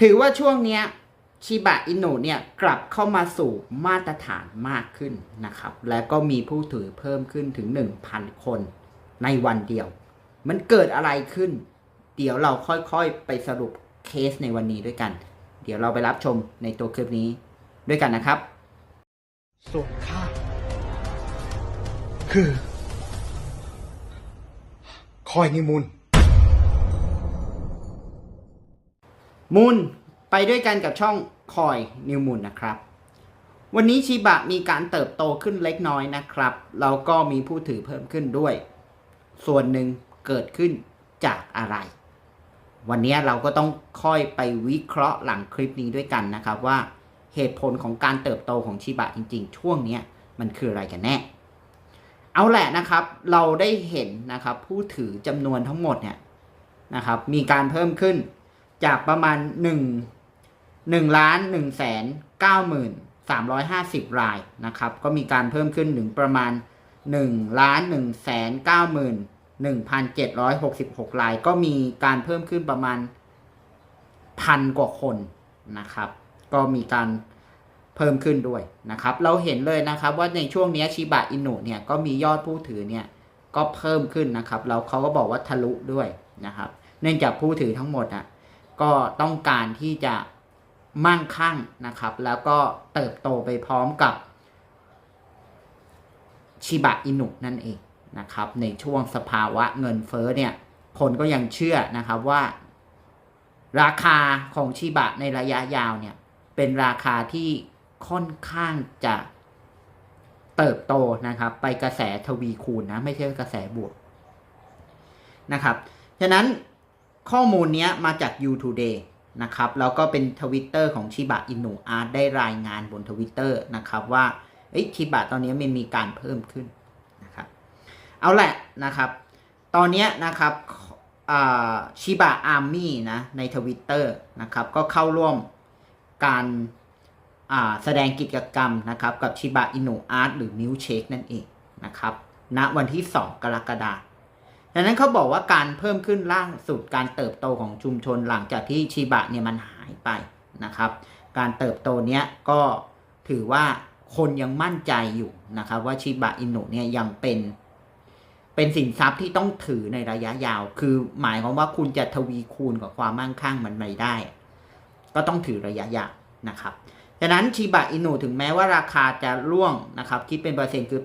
ถือว่าช่วงเนี้ยชิบะอินุเนี่ยกลับเข้ามาสู่มาตรฐานมากขึ้นนะครับ และก็มีผู้ถือเพิ่มขึ้นถึง 1,000 คนในวันเดียว มันเกิดอะไรขึ้น เดี๋ยวเราค่อยๆไปสรุปเคสในวันนี้ด้วยกัน เดี๋ยวเราไปรับชมในตัวคลิปนี้ด้วยกันนะครับ ส่วนข้าคือ คอยนิมุน มูลไปด้วยกันกับช่องคอยนิวมูลนะครับ วันนี้ชิบะมีการเติบโตขึ้นเล็กน้อยนะครับ แล้วก็มีผู้ถือเพิ่มขึ้นด้วย ส่วนหนึ่งเกิดขึ้นจากอะไร วันนี้เราก็ต้องค่อยไปวิเคราะห์หลังคลิปนี้ด้วยกันนะครับว่าเหตุผลของการเติบโตของชิบะจริง ๆ ช่วงนี้มันคืออะไรกันแน่ เอาแหละนะครับ เราได้เห็นนะครับผู้ถือจำนวนทั้งหมดเนี่ยนะครับ มีการเพิ่มขึ้น จากประมาณ1 1ล้าน1แสน9หมื่น350รายนะครับ ก็มีการเพิ่มขึ้นถึงประมาณ1ล้าน1แสน9หมื่น1,766ราย ก็มีการเพิ่มขึ้นประมาณพันกว่าคนนะครับ ก็มีการเพิ่มขึ้นด้วยนะครับ เราเห็นเลยนะครับว่าในช่วงนี้ชิบะอินุเนี่ยก็มียอดผู้ถือเนี่ยก็เพิ่มขึ้นนะครับแล้วเขาก็บอกว่าทะลุด้วยนะครับ เนื่องจากผู้ถือทั้งหมดอะ ก็ต้องการที่จะมั่งคั่งนะครับ แล้วก็เติบโตไปพร้อมกับชิบะอินุนั่นเองนะครับ ในช่วงสภาวะเงินเฟ้อเนี่ย คนก็ยังเชื่อนะครับว่า ราคาของชิบะในระยะยาวเนี่ย เป็นราคาที่ค่อนข้างจะเติบโตนะครับ ไปกระแสทวีคูณนะ ไม่ใช่กระแสบวกนะครับ ฉะนั้น ข้อมูลนี้มาจาก You Today นะครับแล้วก็เป็นทวิตเตอร์ของชิบะอินุอาร์ได้รายงานบนทวิตเตอร์นะครับว่าชิบะตอนนี้มันมีการเพิ่มขึ้นนะครับเอาแหละนะครับ ตอนนี้นะครับชิบะอาร์มี่นะในทวิตเตอร์นะครับก็เข้าร่วมการแสดงกิจกรรมนะครับกับชิบะอินุอาร์ตหรือมิวเชคนั่นเองนะครับณวันที่ 2 กรกฎาคม ดังนั้นเขาบอกว่าการเพิ่มขึ้นล่าสุดการเติบโตของชุมชนหลังจากที่ชิบะเนี่ยมันหายไปนะครับ การเติบโตเนี้ยก็ถือว่าคนยังมั่นใจอยู่นะครับ ว่าชิบะอินุเนี่ยยังเป็นเป็นสินทรัพย์ที่ต้องถือในระยะยาว คือหมายความว่าคุณจะทวีคูณกับความมั่งคั่งมันไม่ได้ ก็ต้องถือระยะยาวนะครับฉะนั้นชิบะอินุถึงแม้ว่าราคาจะร่วงนะครับ คิดเป็นเปอร์เซ็นต์คือ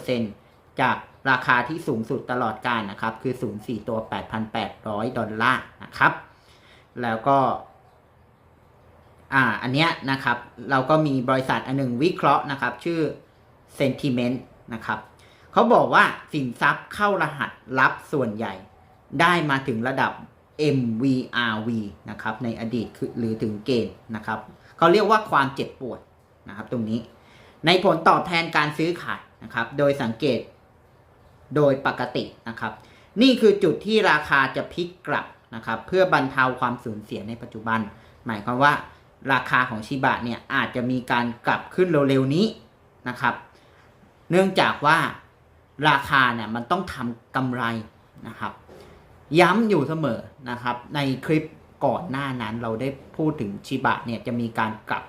89%จาก ราคาที่สูงสุดตลอดการนะครับ คือ 0.4 ตัว 8,800 ดอลลาร์นะครับ แล้วก็ อ่า อันเนี้ยนะครับ เราก็มีบริษัทอันหนึ่งวิเคราะห์นะครับ ชื่อ Sentiment นะครับ เขาบอกว่าสินทรัพย์เข้ารหัสลับส่วนใหญ่ ได้มาถึงระดับ MVRV นะครับ ในอดีตคือหรือถึงเกณฑ์นะครับ เขาเรียกว่าความเจ็บปวดนะครับ ตรงนี้ ในผลตอบแทนการซื้อขายนะครับ โดยสังเกต โดยปกตินะครับ นี่คือจุดที่ราคาจะพลิกกลับนะครับ เพื่อบรรเทาความสูญเสียในปัจจุบัน หมายความว่าราคาของชิบะเนี่ยอาจจะมีการกลับขึ้นเร็วๆนี้นะครับ เนื่องจากว่าราคาเนี่ยมันต้องทำกำไรนะครับ ย้ำอยู่เสมอนะครับ ในคลิปก่อนหน้านั้นเราได้พูดถึงชิบะเนี่ยจะมีการกลับ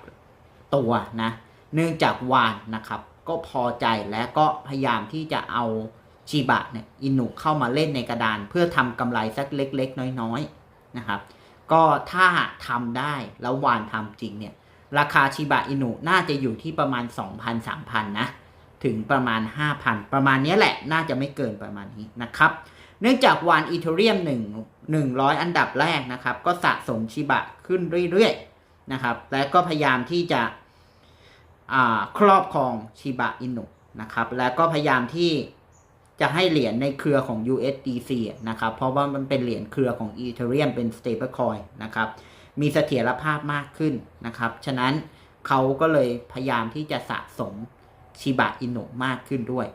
ตัวนะ เนื่องจากวานนะครับ ก็พอใจและก็พยายามที่จะเอา ชิบะเนี่ยอินุเข้ามาเล่นในกระดาน เพื่อทำกำไรสักเล็ก ๆ น้อยๆนะครับ ก็ถ้าทำได้แล้ววานทำจริงเนี่ย ราคาชิบะอินุน่าจะอยู่ที่ประมาณ 2,000-3,000 นะ ถึงประมาณ 5,000 ประมาณนี้แหละน่าจะไม่เกินประมาณนี้นะครับ เนื่องจากวานอีเทเรียม1 100 อันดับแรกนะครับ ก็สะสมชิบะขึ้นเรื่อยๆนะครับ และก็พยายามที่จะครอบครองชิบะอินุนะครับ และก็พยายามที่ จะให้เหรียญในเครือของ USDC นะครับ เพราะว่ามันเป็นเหรียญเครือของ Ethereum เป็น stablecoin นะครับ มีเสถียรภาพมากขึ้นนะครับ ฉะนั้นเขาก็เลยพยายามที่จะสะสมชิบะอินุมากขึ้นด้วย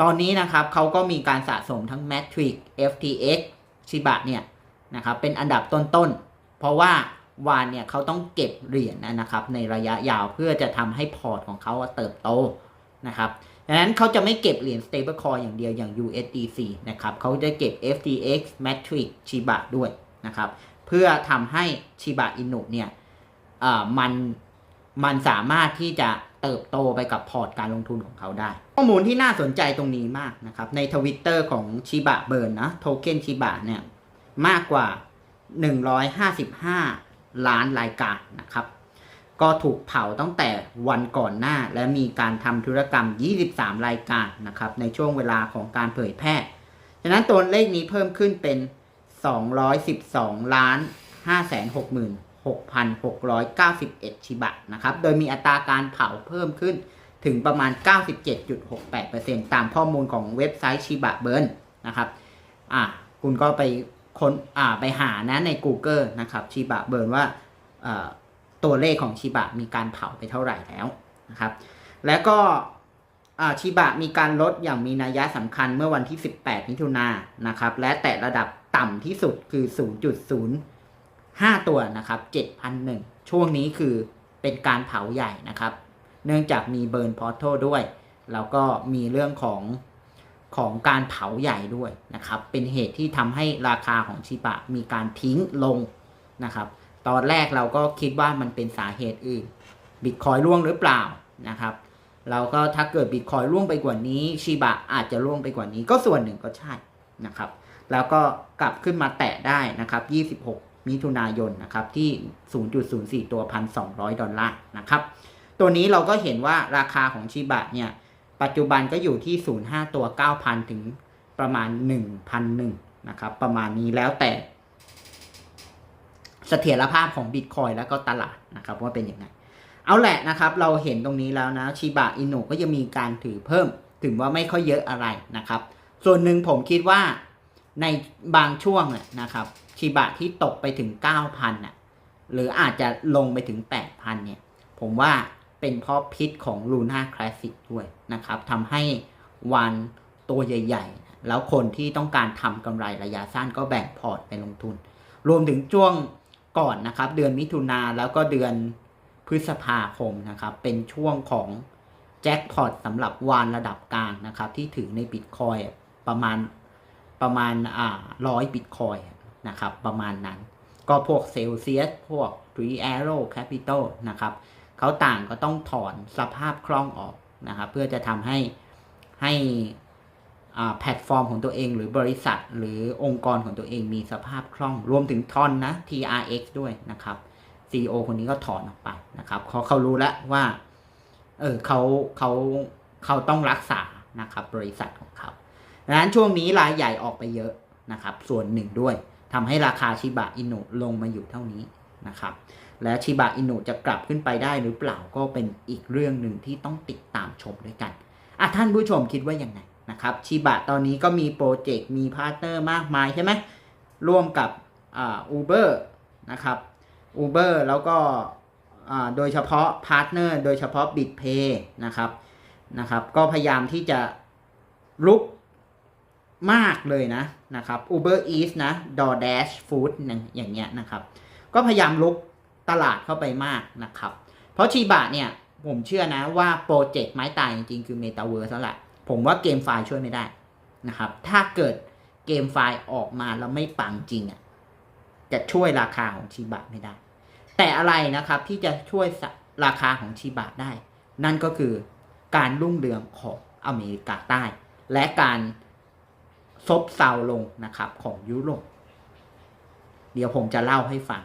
ตอนนี้นะครับเขาก็มีการสะสมทั้ง Matrix FTX ชิบะเนี่ยนะครับเป็นอันดับต้นๆ เพราะว่าวานเนี่ยเขาต้องเก็บเหรียญนะครับในระยะยาวเพื่อจะทำให้พอร์ตของเขาเติบโตนะครับ ดังนั้นเขาจะไม่เก็บเหรียญ stablecoin อย่างเดียวอย่าง USDC นะครับเขาจะเก็บ FTX Matrix Shiba ด้วยนะครับ เพื่อทำให้ชิบะอินุเนี่ยมันมันสามารถที่จะเติบโตไปกับพอร์ตการลงทุนของเขาได้ ข้อมูลที่น่าสนใจตรงนี้มากนะครับ ในทวิตเตอร์ของชิบะเบิร์นนะโทเค็นชิบะเนี่ย มากกว่า 155 ล้านรายการนะครับ ก็ถูกเผาตั้งแต่วันก่อนหน้า และมีการทำธุรกรรม 23 รายการนะครับในช่วงเวลาของการเผยแพร่ฉะนั้นตัวเลขนี้เพิ่มขึ้นเป็น 212 ล้าน 566,691 ชิบะนะครับ โดยมีอัตราการเผาเพิ่มขึ้นถึงประมาณ 97.68%ตามข้อมูลของเว็บไซต์ชิบะเบิร์นนะครับอะคุณก็ไปค้นอ่าไปหานะใน Google นะครับชิบะเบิร์นว่าอ่า ตัวเลขของชิบะมีการเผาไปเท่าไหร่แล้วนะครับ แล้วก็ชิบะมีการลดอย่างมีนัยสำคัญเมื่อวันที่ 18 มิถุนายนนะครับ และแตะระดับต่ำที่สุดคือ 0.05 ตัวนะครับ 7,001 ช่วงนี้คือเป็นการเผาใหญ่นะครับ เนื่องจากมีเบิร์นพอร์โทด้วย แล้วก็มีเรื่องของของการเผาใหญ่ด้วยนะครับ เป็นเหตุที่ทำให้ราคาของชิบะมีการทิ้งลงนะครับ ตอนแรกเราก็คิดว่ามันเป็นสาเหตุอื่นบิตคอยร่วงหรือเปล่านะครับ เราก็ถ้าเกิดบิตคอยร่วงไปกว่านี้ชิบะอาจจะร่วงไปกว่านี้ก็ส่วนหนึ่งก็ใช่นะครับ แล้วก็กลับขึ้นมาแตะได้นะครับ 26 มิถุนายนนะครับที่ 0.04 ตัว 1,200 ดอลลาร์นะครับ ตัวนี้เราก็เห็นว่าราคาของชิบะเนี่ย ปัจจุบันก็อยู่ที่ 05 ตัว 9,000 ถึงประมาณ 1,001นะครับ ประมาณนี้แล้วแต่ เสถียรภาพของบิตคอยแล้วก็ตลาดนะครับว่าเป็นยังไง เอาแหละนะครับ เราเห็นตรงนี้แล้วนะชิบะอินุก็ยังมีการถือเพิ่ม ถึงว่าไม่ค่อยเยอะอะไรนะครับ ส่วนหนึ่งผมคิดว่าในบางช่วงนะครับชิบะที่ตกไปถึง 9,000น่ะหรืออาจจะลงไปถึง 8,000เนี่ย ผมว่าเป็นเพราะพิษของ Luna Classic ด้วยนะครับทำให้วันตัวใหญ่ ๆ แล้วคนที่ต้องการทำกำไรระยะสั้นก็แบ่งพอร์ตไปลงทุน รวมถึงช่วง ก่อนนะครับ เดือนมิถุนาแล้วก็เดือนพฤษภาคมนะครับ เป็นช่วงของแจ็คพอตสำหรับวานระดับกลางนะครับ ที่ถือในบิตคอยประมาณประมาณอ่าร้อยบิตคอยนะครับ ประมาณนั้น ก็พวกเซลเซียสพวก Tree Arrow Capital นะครับเขาต่างก็ต้องถอนสภาพคล่องออกนะครับ เพื่อจะทำให้ให้ แพลตฟอร์มของตัวเอง หรือบริษัท หรือองค์กรของตัวเองมีสภาพคล่อง รวมถึงทอนนะ TRX ด้วยนะครับ CEO คนนี้ก็ถอนออกไปนะครับเขาเขารู้แล้วว่าเออเขาเขาเขาต้องรักษานะครับบริษัทของเขาดังนั้นช่วงนี้รายใหญ่ออกไปเยอะนะครับ ส่วนหนึ่งด้วยทำให้ราคาชิบะอินุลงมาอยู่เท่านี้นะครับ และชิบะอินุจะกลับขึ้นไปได้หรือเปล่าก็เป็นอีกเรื่องหนึ่งที่ต้องติดตามชมด้วยกันอะท่านผู้ชมคิดว่ายังไง นะครับชิบะตอนนี้ก็มีโปรเจกต์มีพาร์ทเนอร์มากมายใช่ไหมร่วมกับอ่าอูเบอร์นะครับ Uber แล้วก็อ่าโดยเฉพาะพาร์ทเนอร์โดยเฉพาะ BitPay นะครับนะครับ ก็พยายามที่จะลุกมากเลยนะนะครับ Uber Eats นะ DoorDash Food นั่นอย่างเงี้ยนะครับ ก็พยายามลุกตลาดเข้าไปมากนะครับ เพราะชีบะเนี่ย ผมเชื่อนะว่าโปรเจกต์ไม้ตายจริงๆ คือ Metaverse แล้วแหละ ผมว่าเกมไฟล์ช่วยไม่ได้นะครับ ถ้าเกิดเกมไฟล์ออกมาแล้วไม่ปังจริงอะจะช่วยราคาของชีบะไม่ได้ แต่อะไรนะครับที่จะช่วยราคาของชีบะได้ นั่นก็คือการรุ่งเรืองของอเมริกาใต้ และการซบเซาลงนะครับของยุโรปเดี๋ยวผมจะเล่าให้ฟัง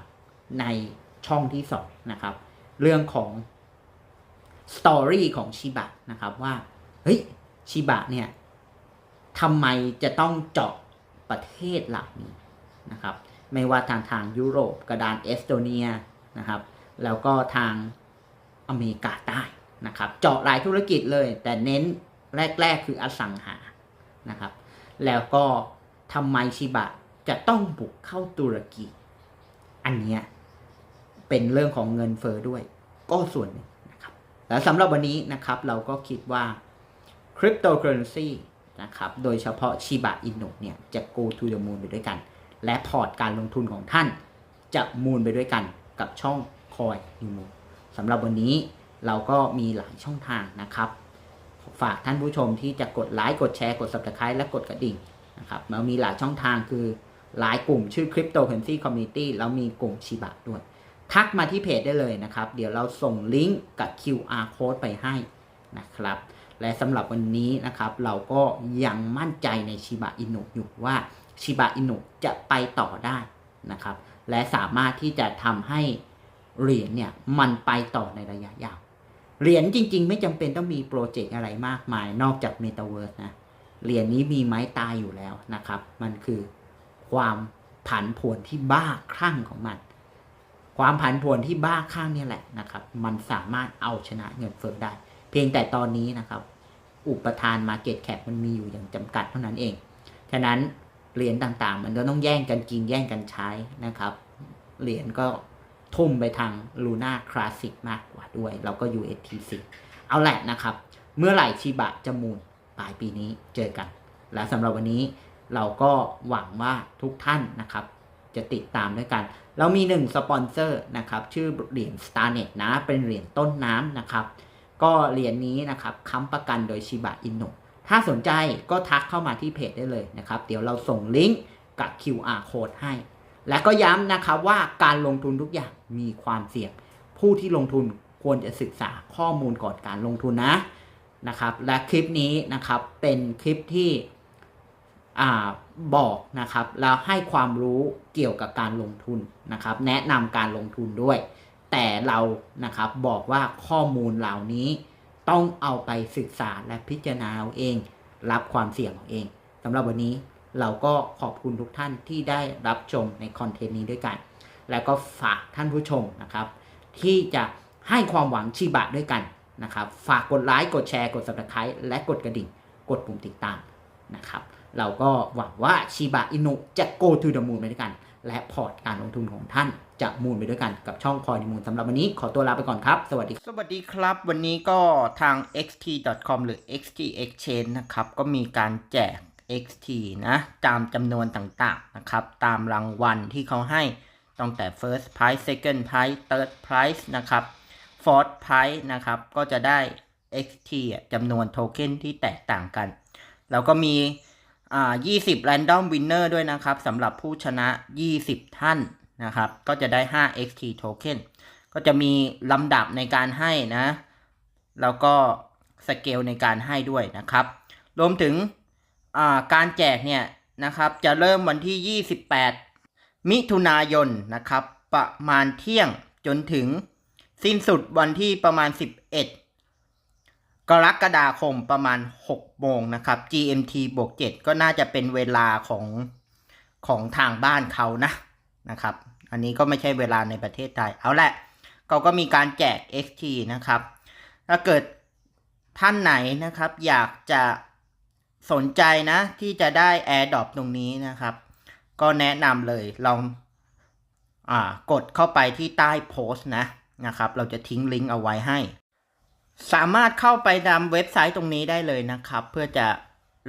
ในช่องที่สองนะครับ เรื่องของสตอรี่ของชิบะนะครับว่า เฮ้ย ชิบะเนี่ยทำไมจะต้องเจาะประเทศเหล่านี้นะครับ ไม่ว่าทางทางยุโรปกระดานเอสโตเนียนะครับ แล้วก็ทางอเมริกาใต้นะครับ เจาะหลายธุรกิจเลย แต่เน้นแรก ๆ คืออสังหานะครับ แล้วก็ทำไมชิบะจะต้องบุกเข้าตุรกี อันเนี้ยเป็นเรื่องของเงินเฟอ้อด้วย ก็ส่วนหนึ่งนะครับ แล้วสำหรับวันนี้นะครับเราก็คิดว่า คริปโตเคอเรนซีนะครับ โดยเฉพาะชิบะอินุเนี่ยจะ go to the moon ไปด้วยกัน และพอร์ตการลงทุนของท่าน จะมูลไปด้วยกันกับช่องคอยนิมูสำหรับวันนี้เราก็มีหลายช่องทางนะครับ ฝากท่านผู้ชมที่จะกดไลค์กดแชร์กด subscribe และกดกระดิ่งนะครับเรามีหลายช่องทางคือหลายกลุ่มชื่อ Cryptocurrency Community แล้วมีกลุ่มชิบะด้วย ทักมาที่เพจได้เลยนะครับ เดี๋ยวเราส่งลิงก์กับ QR code ไปให้นะครับ และสำหรับวันนี้นะครับเราก็ยังมั่นใจในชิบะอินุอยู่ว่าชิบะอินุจะไปต่อได้นะครับ และสามารถที่จะทำให้เหรียญเนี่ยมันไปต่อในระยะยาวเหรียญจริง ๆ ไม่จำเป็นต้องมีโปรเจกต์อะไรมากมาย นอกจาก Metaverse นะเหรียญนี้มีไม้ตายอยู่แล้วนะครับ มันคือความผันผวนที่บ้าคลั่งของมัน ความผันผวนที่บ้าคลั่งนี่แหละนะครับ มันสามารถเอาชนะเงินเฟ้อได้ เพียงแต่ตอนนี้นะครับ อุปทาน Market Cap มันมีอยู่อย่างจำกัดเท่านั้นเอง ฉะนั้นเหรียญต่างๆ มันก็ต้องแย่งกันกินแย่งกันใช้นะครับ เหรียญก็ทุ่มไปทาง Luna Classic มากกว่าด้วย แล้วก็ USTC เอาแหละนะครับ เมื่อไหร่ชิบะจะมูลปลายปีนี้เจอกัน และสำหรับวันนี้เราก็หวังว่าทุกท่านนะครับ จะติดตามด้วยกัน เรามีหนึ่งสปอนเซอร์นะครับ ชื่อเหรียญ StarNet นะ เป็นเหรียญต้นน้ำนะครับ ก็เหรียญนี้นะครับค้ำประกันโดยชิบะอินโนถ้าสนใจก็ทักเข้ามาที่เพจได้เลยนะครับ เดี๋ยวเราส่งลิงก์กับ QR code ให้ และก็ย้ำนะครับว่าการลงทุนทุกอย่างมีความเสี่ยง ผู้ที่ลงทุนควรจะศึกษาข้อมูลก่อนการลงทุนนะนะครับ และคลิปนี้นะครับเป็นคลิปที่อ่าบอกนะครับแล้วให้ความรู้เกี่ยวกับการลงทุนนะครับ แนะนำการลงทุนด้วย แต่เรานะครับบอกว่าข้อมูลเหล่านี้ต้องเอาไปศึกษาและพิจารณาเอาเอง รับความเสี่ยงเอาเองสำหรับวันนี้เราก็ขอบคุณทุกท่านที่ได้รับชมในคอนเทนต์นี้ด้วยกัน แล้วก็ฝากท่านผู้ชมนะครับ ที่จะให้ความหวังชีบะด้วยกันนะครับ ฝากกดไลค์กดแชร์กด subscribe และกดกระดิ่ง กดปุ่มติดตามนะครับ เราก็หวังว่าชิบะอินุจะ go to the moon ไปด้วยกัน และพอร์ตการลงทุนของท่าน จะมูลไปด้วยกันกับช่องคอยมูลสำหรับวันนี้ขอตัวลาไปก่อนครับ สวัสดีสวัสดีครับ วันนี้ก็ทาง xt.com หรือ xt exchange นะครับ ก็มีการแจก xt นะตามจำนวนต่างๆนะครับ ตามรางวัลที่เขาให้ตั้งแต่ first prize second prize third prize นะครับ fourth prize นะครับ ก็จะได้ xt จำนวนโทเค็นที่แตกต่างกัน แล้วก็มีอ่า20 random winner ด้วยนะครับสำหรับผู้ชนะ 20 ท่าน นะครับ ก็จะได้ 5 xt token ก็จะมีลำดับในการให้นะ แล้วก็สเกลในการให้ด้วยนะครับ รวมถึงการแจกเนี่ยนะครับจะเริ่มวันที่ 28 มิถุนายนนะครับ ประมาณเที่ยงจนถึงสิ้นสุดวันที่ประมาณ 11 กรกฎาคมประมาณ 6 โมงนะครับ GMT บวก 7 ก็น่าจะเป็นเวลาของของทางบ้านเขานะนะครับ อันนี้ก็ไม่ใช่เวลาในประเทศไทย เอาแหละเขาก็มีการแจก XT นะครับ ถ้าเกิดท่านไหนนะครับ อยากจะสนใจนะ ที่จะได้ AirDrop ตรงนี้นะครับ ก็แนะนำเลยลองอ่ากดเข้าไปที่ใต้โพสต์นะนะครับ เราจะทิ้งลิงก์เอาไว้ให้ สามารถเข้าไปตามเว็บไซต์ตรงนี้ได้เลยนะครับ เพื่อจะ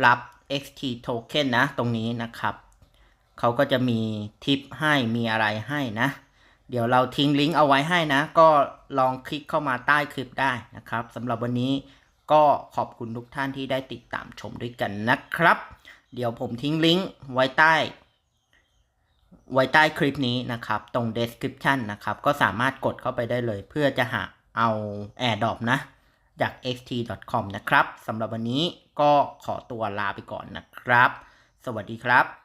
รับ XT token นะ ตรงนี้นะครับ เขาก็จะมีทิปให้มีอะไรให้นะ เดี๋ยวเราทิ้งลิงก์เอาไว้ให้นะ ก็ลองคลิกเข้ามาใต้คลิปได้นะครับสำหรับวันนี้ก็ขอบคุณทุกท่านที่ได้ติดตามชมด้วยกันนะครับ เดี๋ยวผมทิ้งลิงก์ไว้ใต้ ไว้ใต้คลิปนี้นะครับ ตรง description นะครับ ก็สามารถกดเข้าไปได้เลย เพื่อจะหาเอา AirDrop นะ จาก xt.com นะครับสำหรับวันนี้ก็ขอตัวลาไปก่อนนะครับ สวัสดีครับ